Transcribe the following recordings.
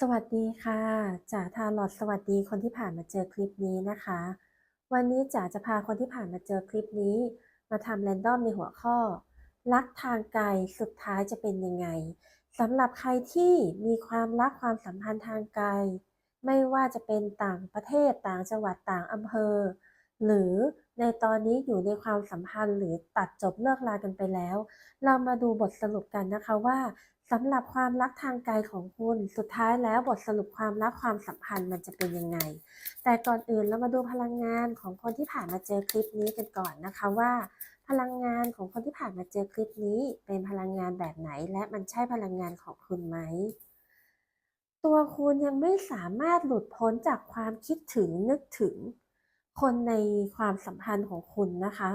สวัสดีค่ะจ๋าทาลอดสวัสดีคนที่ผ่านมาเจอคลิปนี้นะคะ วันนี้จ๋าจะพาคนที่ผ่านมาเจอคลิปนี้ มาทำแรนดอมในหัวข้อ รักทางไกลสุดท้ายจะเป็นยังไงสำหรับใครที่มีความรักความสัมพันธ์ทางไกล ไม่ว่าจะเป็นต่างประเทศต่างจังหวัดต่างอำเภอ หรือในตอนนี้อยู่ในความสัมพันธ์หรือตัดจบเลิกลากันไปแล้ว เรามาดูบทสรุปกันนะคะว่าสำหรับความรักทางไกลของคุณสุดท้ายแล้วบทสรุปความรักความสัมพันธ์มันจะเป็นยังไง แต่ก่อนอื่นเรามาดูพลังงานของคนที่ผ่านมาเจอคลิปนี้กันก่อนนะคะว่า พลังงานของคนที่ผ่านมาเจอคลิปนี้ เป็นพลังงานแบบไหน และมันใช่พลังงานของคุณไหมตัวคุณยังไม่สามารถหลุดพ้นจากความคิดถึงนึกถึง คนในความสัมพันธ์ของคุณนะคะ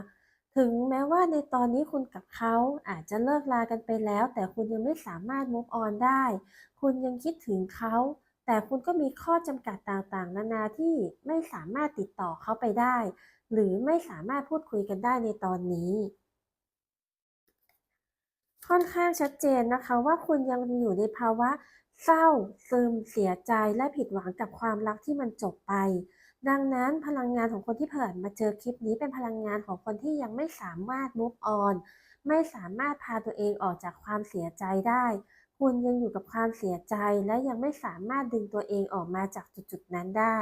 ถึงแม้ว่าในตอนนี้คุณกับเขาอาจจะเลิกลากันไปแล้ว แต่คุณยังไม่สามารถ move on ได้ คุณยังคิดถึงเขา แต่คุณก็มีข้อจำกัดต่างๆ นานาที่ไม่สามารถติดต่อเขาไปได้ หรือไม่สามารถพูดคุยกันได้ในตอนนี้ค่อนข้างชัดเจนนะคะว่าคุณยังอยู่ในภาวะเศร้าซึมเสียใจและผิดหวังกับความรักที่มันจบไป ดังนั้นพลังงานของคนที่ผ่านมาเจอคลิปนี้เป็นพลังงานของคนที่ยังไม่สามารถ move on ไม่สามารถพาตัวเองออกจากความเสียใจได้ คุณยังอยู่กับความเสียใจและยังไม่สามารถดึงตัวเองออกมาจากจุดๆนั้นได้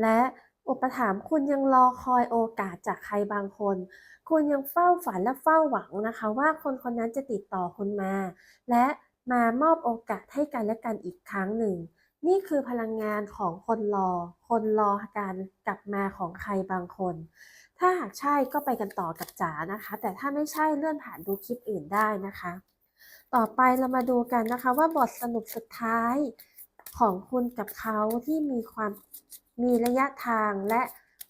และอุปถัมภ์คุณยังรอคอยโอกาสจากใครบางคน คุณยังเฝ้าฝันและเฝ้าหวังนะคะ ว่าคนคนนั้นจะติดต่อคุณมา และมามอบโอกาสให้กันและกันอีกครั้งหนึ่ง นี่คือพลังงานของคนรอ คนรอการกลับมาของใครบางคน ถ้าหากใช่ก็ไปกันต่อกับจ๋านะคะ แต่ถ้าไม่ใช่เลื่อนผ่านดูคลิปอื่นได้นะคะ ต่อไปเรามาดูกันนะคะว่าบทสรุปสุดท้ายของคุณกับเขาที่มีความมีระยะทางและ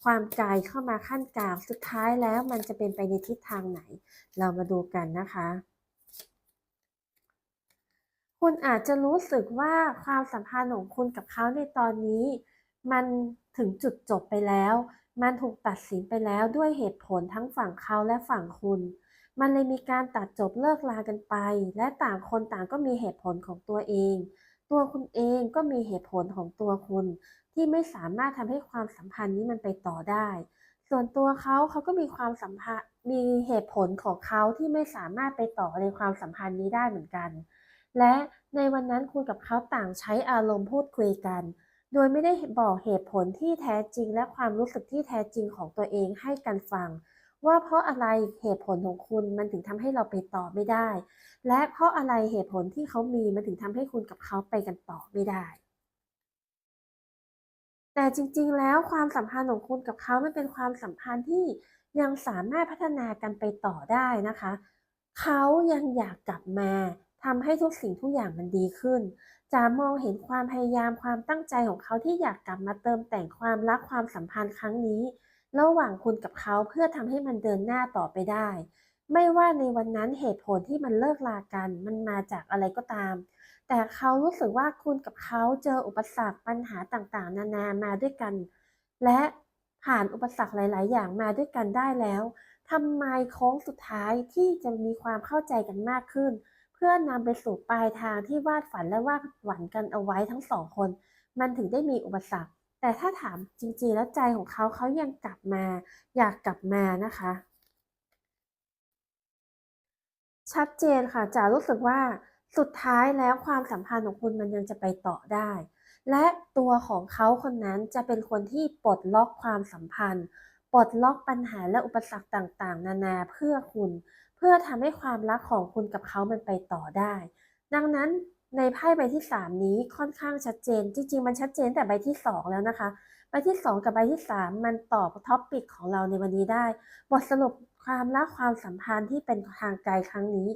ความไกลเข้ามาขั้นกลางสุดท้ายแล้วมันจะเป็นไปในทิศทางไหน เรามาดูกันนะคะ คุณอาจจะรู้สึกว่าความสัมพันธ์ของคุณกับเขาในตอนนี้ มันถึงจุดจบไปแล้ว มันถูกตัดสินไปแล้วด้วยเหตุผลทั้งฝั่งเขาและฝั่งคุณ มันเลยมีการตัดจบเลิกลากันไป และต่างคนต่างก็มีเหตุผลของตัวเอง ตัวคุณเองก็มีเหตุผลของตัวคุณ ที่ไม่สามารถทำให้ความสัมพันธ์นี้มันไปต่อได้ ส่วนตัวเขาเขาก็มีความสัมพันธ์มีเหตุผลของเขาที่ไม่สามารถไปต่อในความสัมพันธ์นี้ได้เหมือนกัน และในวันนั้นคุณกับเขาต่างใช้อารมณ์พูดคุยกัน โดยไม่ได้บอกเหตุผลที่แท้จริงและความรู้สึกที่แท้จริงของตัวเองให้กันฟัง ว่าเพราะอะไรเหตุผลของคุณมันถึงทำให้เราไปต่อไม่ได้ และเพราะอะไรเหตุผลที่เขามีมันถึงทำให้คุณกับเขาไปกันต่อไม่ได้แต่จริงๆ แล้วความสัมพันธ์ของคุณกับเขามันเป็นความสัมพันธ์ที่ยังสามารถพัฒนากันไปต่อได้นะคะ เขายังอยากกลับมา ทำให้ทุกสิ่งทุกอย่างมันดีขึ้นจะมองเห็นความพยายามความตั้งใจของเขาที่อยากกลับมาเติมแต่งความรักความสัมพันธ์ครั้งนี้ ระหว่างคุณกับเขาเพื่อทำให้มันเดินหน้าต่อไปได้ ไม่ว่าในวันนั้นเหตุผลที่มันเลิกลากัน มันมาจากอะไรก็ตาม แต่เขารู้สึกว่าคุณกับเขาเจออุปสรรคปัญหาต่างๆ นานามาด้วยกัน และผ่านอุปสรรคหลาย ๆ อย่างมาด้วยกันได้แล้วทำไมโค้งสุดท้ายที่จะมีความเข้าใจกันมากขึ้น พื่อนำไปสู่ปลายทางที่วาดฝันและวาดหวังกันเอาไว้ทั้งสองคน มันถึงได้มีอุปสรรค แต่ถ้าถามจริงๆแล้วใจของเขาเขายังกลับมา อยากกลับมานะคะ ชัดเจนค่ะจ๋ารู้สึกว่าสุดท้ายแล้วความสัมพันธ์ของคุณมันยังจะไปต่อได้ และตัวของเขาคนนั้นจะเป็นคนที่ปลดล็อกความสัมพันธ์ ปลดล็อกปัญหาและอุปสรรคต่างๆ นานาเพื่อคุณ เพื่อทำให้ความรักของคุณกับเขามันไปต่อได้ ดังนั้นในไพ่ใบที่ 3 นี้ค่อนข้างชัดเจน จริง ๆ มันชัดเจนแต่ใบที่ 2 แล้วนะคะ ใบที่ 2 กับใบที่ 3 มันตอบท็อปปิกของเราในวันนี้ได้ บทสรุปความรักความสัมพันธ์ที่เป็นทางไกลครั้งนี้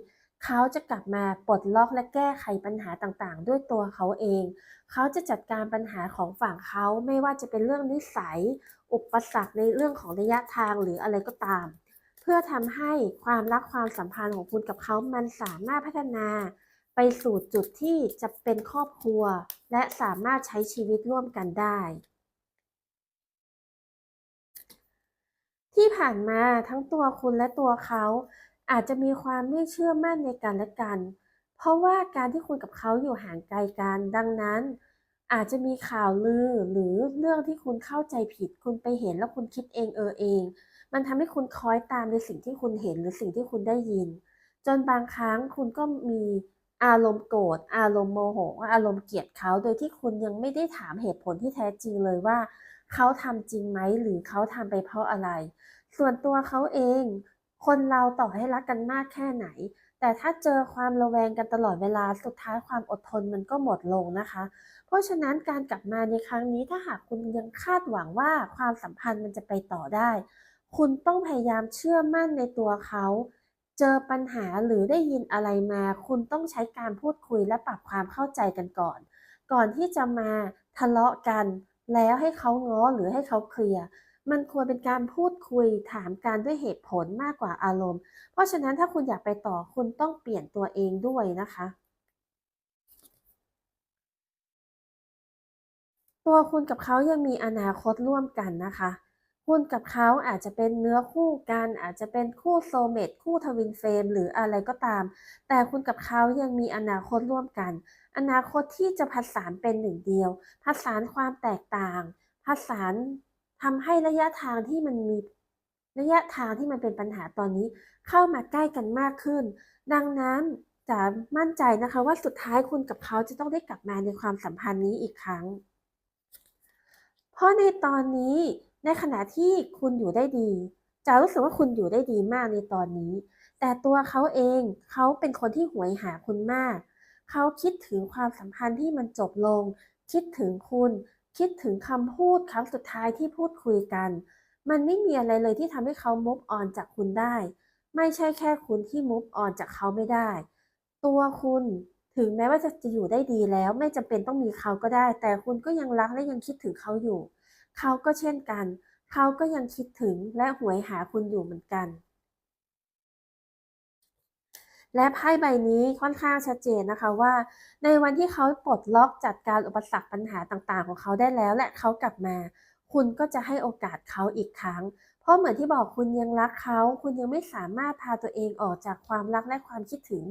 เขาจะกลับมาปลดล็อกและแก้ไขปัญหาต่างๆ ด้วยตัวเขาเอง เขาจะจัดการปัญหาของฝั่งเขาไม่ว่าจะเป็นเรื่องนิสัย อุปสรรคในเรื่องของระยะทางหรืออะไรก็ตาม เพื่อทำให้ความรักความสัมพันธ์ของคุณกับเขามันสามารถพัฒนา ไปสู่จุดที่จะเป็นครอบครัว และสามารถใช้ชีวิตร่วมกันได้ ที่ผ่านมาทั้งตัวคุณและตัวเขา อาจจะมีความไม่เชื่อมั่นในกันและกัน เพราะว่าการที่คุณกับเขาอยู่ห่างไกลกัน ดังนั้น อาจจะมีข่าวลือหรือเรื่องที่คุณเข้าใจผิด คุณไปเห็นแล้วคุณคิดเองเออเอง มันทำให้คุณคล้อยตามในสิ่งที่คุณเห็นหรือสิ่งที่คุณได้ยิน จนบางครั้งคุณก็มีอารมณ์โกรธ อารมณ์โมโห อารมณ์เกลียดเขา โดยที่คุณยังไม่ได้ถามเหตุผลที่แท้จริงเลยว่า เขาทำจริงไหมหรือเขาทำไปเพราะอะไร ส่วนตัวเขาเอง คนเราต่อให้รักกันมากแค่ไหน แต่ถ้าเจอความระแวงกันตลอดเวลาสุดท้ายความอดทนมันก็หมดลงนะคะ เพราะฉะนั้นการกลับมาในครั้งนี้ถ้าหากคุณยังคาดหวังว่าความสัมพันธ์มันจะไปต่อได้ คุณต้องพยายามเชื่อมั่นในตัวเขา เจอปัญหาหรือได้ยินอะไรมา คุณต้องใช้การพูดคุยและปรับความเข้าใจกันก่อน ก่อนที่จะมาทะเลาะกัน แล้วให้เขาง้อหรือให้เขาเคลียร์ มันควรเป็นการพูดคุยถามการด้วยเหตุผลมากกว่าอารมณ์ เพราะฉะนั้นถ้าคุณอยากไปต่อคุณต้องเปลี่ยนตัวเองด้วยนะคะ ตัวคุณกับเขายังมีอนาคตร่วมกันนะคะ คุณกับเขาอาจจะเป็นเนื้อคู่กัน อาจจะเป็นคู่โซเมตคู่ทวินเฟรมหรืออะไรก็ตาม แต่คุณกับเขายังมีอนาคตร่วมกัน อนาคตที่จะผสานเป็นหนึ่งเดียว ผสานความแตกต่าง ผสาน ทำให้ระยะทางที่มันมีระยะทางที่มันเป็นปัญหาตอนนี้ เข้ามาใกล้กันมากขึ้น ดังนั้นจะมั่นใจนะคะว่าสุดท้ายคุณกับเขาจะต้องได้กลับมาในความสัมพันธ์นี้อีกครั้ง เพราะในตอนนี้ในขณะที่คุณอยู่ได้ดีจะรู้สึกว่าคุณอยู่ได้ดีมากในตอนนี้ แต่ตัวเขาเองเขาเป็นคนที่หวยหาคุณมาก เขาคิดถึงความสัมพันธ์ที่มันจบลง คิดถึงคุณ คิดถึงคำพูดครั้งสุดท้ายที่พูดคุยกัน มันไม่มีอะไรเลยที่ทำให้เขามุฟออนจากคุณได้ ไม่ใช่แค่คุณที่มุฟออนจากเขาไม่ได้ ตัวคุณถึงแม้ว่าจะจะอยู่ได้ดีแล้ว ไม่จำเป็นต้องมีเขาก็ได้ แต่คุณก็ยังรักและยังคิดถึงเขาอยู่ เขาก็เช่นกัน เขาก็ยังคิดถึงและหวยหาคุณอยู่เหมือนกัน และไพ่ใบนี้ค่อนข้างชัดเจนนะคะว่า ในวันที่เขาปลดล็อกจัดการอุปสรรคปัญหาต่างๆ ของเขาได้แล้ว และเขากลับมา คุณก็จะให้โอกาสเขาอีกครั้ง เพราะเหมือนที่บอกคุณยังรักเขา คุณยังไม่สามารถพาตัวเองออกจากความรักและความคิดถึง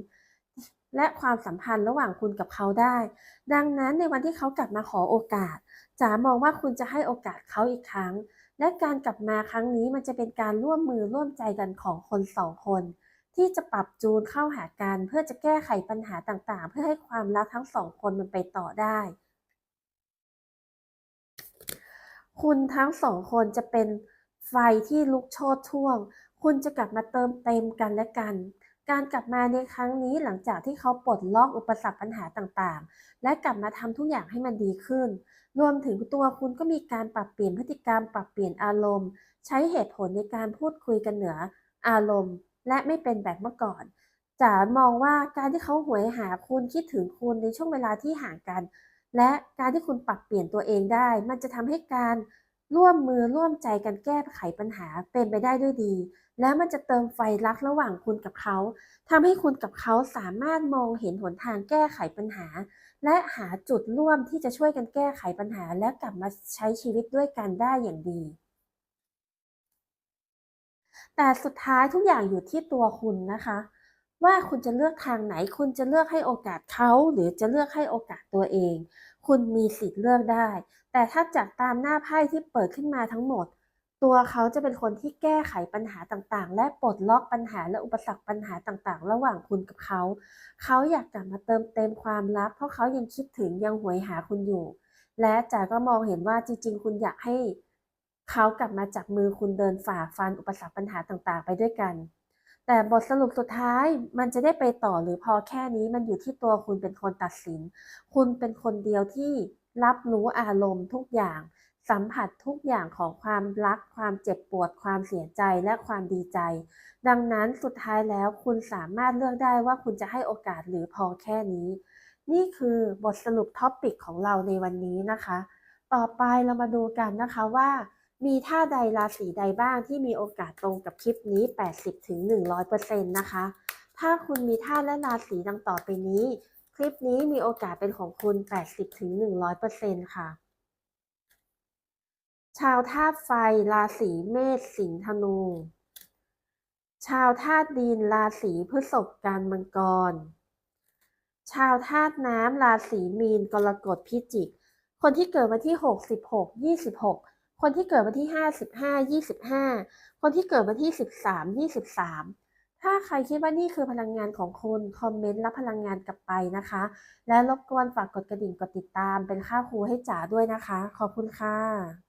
และความสัมพันธ์ระหว่างคุณกับเขาได้ ดังนั้นในวันที่เขากลับมาขอโอกาสจ๋ามองว่าคุณจะให้โอกาสเขาอีกครั้ง และการกลับมาครั้งนี้มันจะเป็นการร่วมมือร่วมใจกันของคนสองคน ที่จะปรับจูนเข้าหากันเพื่อจะแก้ไขปัญหาต่างๆ เพื่อให้ความรักทั้งสองคนมันไปต่อได้ คุณทั้งสองคนจะเป็นไฟที่ลุกโชนช่วง คุณจะกลับมาเติมเต็มกันและกัน การกลับมาในครั้งนี้หลังจากที่เขาปลดล็อกอุปสรรคปัญหาต่างๆ และกลับมาทำทุกอย่างให้มันดีขึ้น รวมถึงตัวคุณก็มีการปรับเปลี่ยนพฤติกรรม ปรับเปลี่ยนอารมณ์ ใช้เหตุผลในการพูดคุยกันเหนืออารมณ์ และไม่เป็นแบบเมื่อก่อนจ๋ามองว่าการที่เขาหวยหาคุณคิดถึงคุณในช่วงเวลาที่ห่างกัน และการที่คุณปรับเปลี่ยนตัวเองได้ มันจะทำให้การร่วมมือร่วมใจกันแก้ไขปัญหาเป็นไปได้ด้วยดี แล้วมันจะเติมไฟรักระหว่างคุณกับเขาทำให้คุณกับเขาสามารถมองเห็นหนทางแก้ไขปัญหา และหาจุดร่วมที่จะช่วยกันแก้ไขปัญหา และกลับมาใช้ชีวิตด้วยกันได้อย่างดี แต่สุดท้ายทุกอย่างอยู่ที่ตัวคุณนะคะ ว่าคุณจะเลือกทางไหน คุณจะเลือกให้โอกาสเขาหรือจะเลือกให้โอกาสตัวเอง คุณมีสิทธิ์เลือกได้ แต่ถ้าจากตามหน้าไพ่ที่เปิดขึ้นมาทั้งหมด ตัวเขาจะเป็นคนที่แก้ไขปัญหาต่างๆ และปลดล็อกปัญหาและอุปสรรคปัญหาต่างๆ ระหว่างคุณกับเขา เขาอยากกลับมาเติมเต็มความรัก เพราะเขายังคิดถึงยังหวยหาคุณอยู่ และจ๋าก็มองเห็นว่าจริง ๆ คุณอยากให้ เขากลับมาจับมือคุณเดินฝ่าฟันอุปสรรคปัญหาต่างๆ ไปด้วยกัน แต่บทสรุปสุดท้ายมันจะได้ไปต่อหรือพอแค่นี้มันอยู่ที่ตัวคุณเป็นคนตัดสิน คุณเป็นคนเดียวที่รับรู้อารมณ์ทุกอย่าง สัมผัสทุกอย่างของความรัก ความเจ็บปวด ความเสียใจและความดีใจ ดังนั้นสุดท้ายแล้วคุณสามารถเลือกได้ว่าคุณจะให้โอกาสหรือพอแค่นี้ นี่คือบทสรุปท็อปิกของเราในวันนี้นะคะ ต่อไปเรามาดูกันนะคะว่า มีท่าใดราศีใดบ้างที่มีโอกาสตรงกับคลิปนี้ 80-100%นะคะ ถ้าคุณมีท่าและราศีดังต่อไปนี้ คลิปนี้มีโอกาสเป็นของคุณ 80-100%ค่ะ ชาวธาตุไฟราศีเมษสิงห์ธนู ชาวธาตุดินราศีพฤษภกันมังกร ชาวธาตุน้ำราศีมีนกรกฎพิจิก คนที่เกิดวันที่ 6 16 26 คนที่เกิดวันที่ห้าสิบห้ายี่สิบห้าคนที่เกิดวันที่สิบสามยี่สิบสามถ้าใครคิดว่านี่คือพลังงานของคุณคอมเมนต์รับพลังงานกลับไปนะคะ และรบกวนฝากกดกระดิ่งกดติดตามเป็นค่าครูให้จ๋าด้วยนะคะ ขอบคุณค่ะ